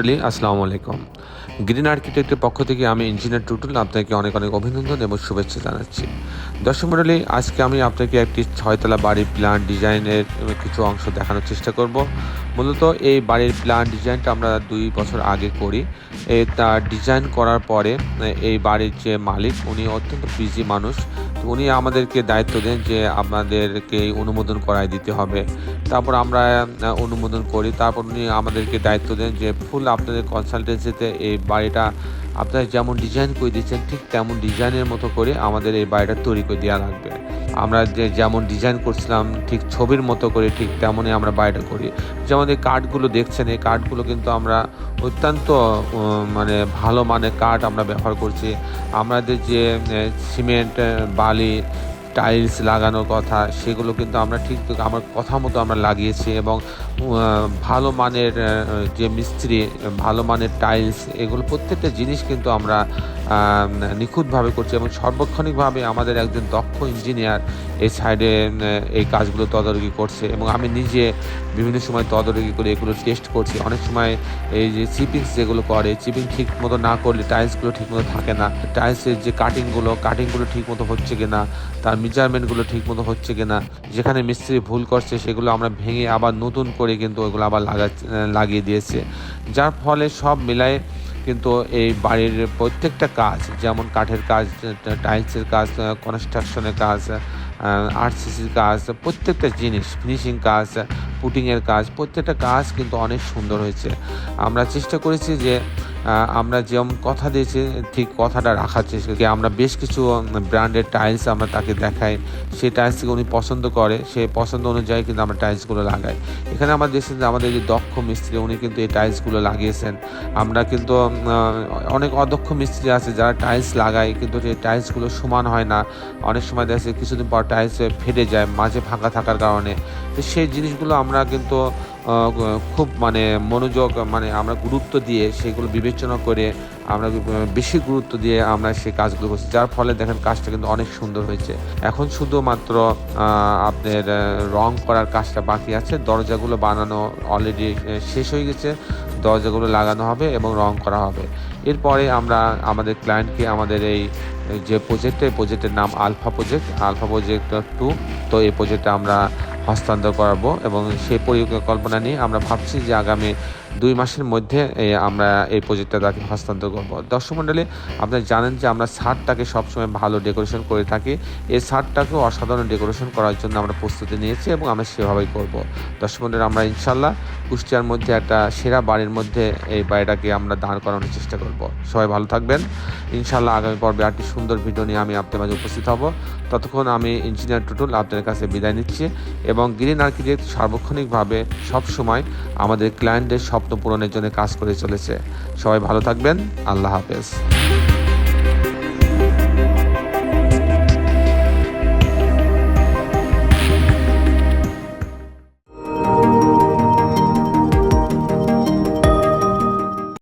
আসসালামু আলাইকুম গ্রিন আর্কিটেক্টের পক্ষ থেকে আমি ইঞ্জিনিয়ার টুটুল আপনাকে অনেক অনেক অভিনন্দন এবং শুভেচ্ছা জানাচ্ছি। দর্শক মণ্ডলী আজকে আমি আপনাকে একটি ছয়তলা বাড়ির প্ল্যান ডিজাইনের কিছু অংশ দেখানোর চেষ্টা করব। মূলত এই বাড়ির প্ল্যান ডিজাইনটা আমরা দুই বছর আগে করি। তার ডিজাইন করার পরে এই বাড়ির যে মালিক, উনি অত্যন্ত বিজি মানুষ। উনি আমাদেরকে দায়িত্ব দেন যে আপনাদেরকে অনুমোদন করায় দিতে হবে। তারপর আমরা অনুমোদন করি। তারপর উনি আমাদেরকে দায়িত্ব দেন যে, ফুল আপনাদের কনসালটেন্সিতে এই বাড়িটা আপনারা যেমন ডিজাইন করে দিচ্ছেন ঠিক তেমন ডিজাইনের মতো করে আমাদের এই বাড়িটা তৈরি করে দেওয়া লাগবে। আমরা যে যেমন ডিজাইন করছিলাম, ঠিক ছবির মতো করে ঠিক তেমনই আমরা বাড়িটা করি। যেমন এই কাঠগুলো দেখছেন, এই কাঠগুলো কিন্তু আমরা অত্যন্ত মানে ভালো মানের কাঠ আমরা ব্যবহার করছি। আমাদের যে সিমেন্ট, বালি টাইলস লাগানোর কথা, সেগুলো কিন্তু আমরা ঠিক আমার কথা মতো আমরা লাগিয়েছি এবং ভালো মানের যে মিস্ত্রি, ভালো মানের টাইলস এগুলো প্রত্যেকটা জিনিস কিন্তু আমরা নিখুঁতভাবে করছি এবং সর্বক্ষণিকভাবে আমাদের একজন দক্ষ ইঞ্জিনিয়ার এই সাইডে এই কাজগুলো তদারকি করছে এবং আমি নিজে বিভিন্ন সময় তদারকি করে এগুলো টেস্ট করছি। অনেক সময় এই যে চিপিংস যেগুলো করে চিপিং ঠিক মতো না করলে টাইলসগুলো ঠিক মতো থাকে না। টাইলসের যে কাটিংগুলো কাটিংগুলো ঠিক মতো হচ্ছে কিনা, তার মেজারমেন্টগুলো ঠিক মতো হচ্ছে কিনা, যেখানে মিস্ত্রি ভুল করছে সেগুলো আমরা ভেঙে আবার নতুন করে কিন্তু ওইগুলো আবার লাগা, লাগিয়ে দিয়েছে। যার ফলে সব মিলায়ে কিন্তু এই বাড়ির প্রত্যেকটা কাজ, যেমন কাঠের কাজ, টাইলসের কাজ, কনস্ট্রাকশনের কাজ আরসিসির কাজ, প্রত্যেকটা জিনিস, ফিনিশিং কাজ, পুটিংয়ের কাজ, প্রত্যেকটা কাজ কিন্তু অনেক সুন্দর হয়েছে। আমরা চেষ্টা করেছি যে আমরা যেমন কথা দিয়েছি, ঠিক কথাটা রাখার চেষ্টা আমরা বেশ কিছু ব্র্যান্ডের টাইলস আমরা তাকে দেখাই। সেই টাইলসকে উনি পছন্দ করে, সেই পছন্দ অনুযায়ী কিন্তু আমরা টাইলসগুলো লাগাই। এখানে আমরা দেখছি যে আমাদের যে দক্ষ মিস্ত্রি, উনি কিন্তু এই টাইলসগুলো লাগিয়েছেন। আমরা কিন্তু অনেক অদক্ষ মিস্ত্রি আছে যারা টাইলস লাগায়, কিন্তু সেই টাইলসগুলো সমান হয় না। অনেক সময় দেখা কিছুদিন পর টাইলস ফেটে যায়, মাঝে ফাঁকা থাকার কারণে। তো সেই জিনিসগুলো আমরা কিন্তু খুব মানে মনোযোগ মানে আমরা গুরুত্ব দিয়ে সেগুলো বিবেচনা করে আমরা বেশি গুরুত্ব দিয়ে আমরা সেই কাজগুলো করছি, যার ফলে দেখেন কাজটা কিন্তু অনেক সুন্দর হয়েছে। এখন শুধুমাত্র আপনার রং করার কাজটা বাকি আছে, দরজাগুলো বানানো অলরেডি শেষ হয়ে গেছে, দরজাগুলো লাগানো হবে এবং রং করা হবে। এরপরে আমরা আমাদের ক্লায়েন্টকে আমাদের এই, যে প্রজেক্ট এই প্রজেক্টের নাম alpha project alpha project two তো এই প্রজেক্টটা আমরা হস্তান্তর করাবো এবং সেই পরিকল্পনা নিয়ে আমরা ভাবছি যে আগামী দুই মাসের মধ্যে আমরা এই প্রজেক্টটা তাকে হস্তান্তর করব। দর্শক মণ্ডলী, আপনারা জানেন যে আমরা ছাদটাকে সবসময় ভালো ডেকোরেশন করে থাকি। এই ছাদটাকেও অসাধারণ ডেকোরেশন করার জন্য আমরা প্রস্তুতি নিয়েছি এবং আমরা সেভাবেই করব। দর্শক মণ্ডলী, আমরা ইনশাল্লাহ কুষ্টিয়ার মধ্যে একটা সেরা বাড়ির মধ্যে এই বাড়িটাকে আমরা দাঁড় করানোর চেষ্টা করব। সবাই ভালো থাকবেন। ইনশাল্লাহ আগামী পর্বে আরেকটি সুন্দর ভিডিও নিয়ে আমি আপনার মাঝে উপস্থিত হব। ততক্ষণ আমি ইঞ্জিনিয়ার টুটুল আপনাদের কাছে বিদায় নিচ্ছি এবং গ্রিন আর্কিটেক্ট সার্বক্ষণিকভাবে সবসময় আমাদের ক্লায়েন্টদের স্বপ্ন পূরণের জন্য কাজ করে চলেছে। সবাই ভালো থাকবেন। আল্লাহ হাফেজ।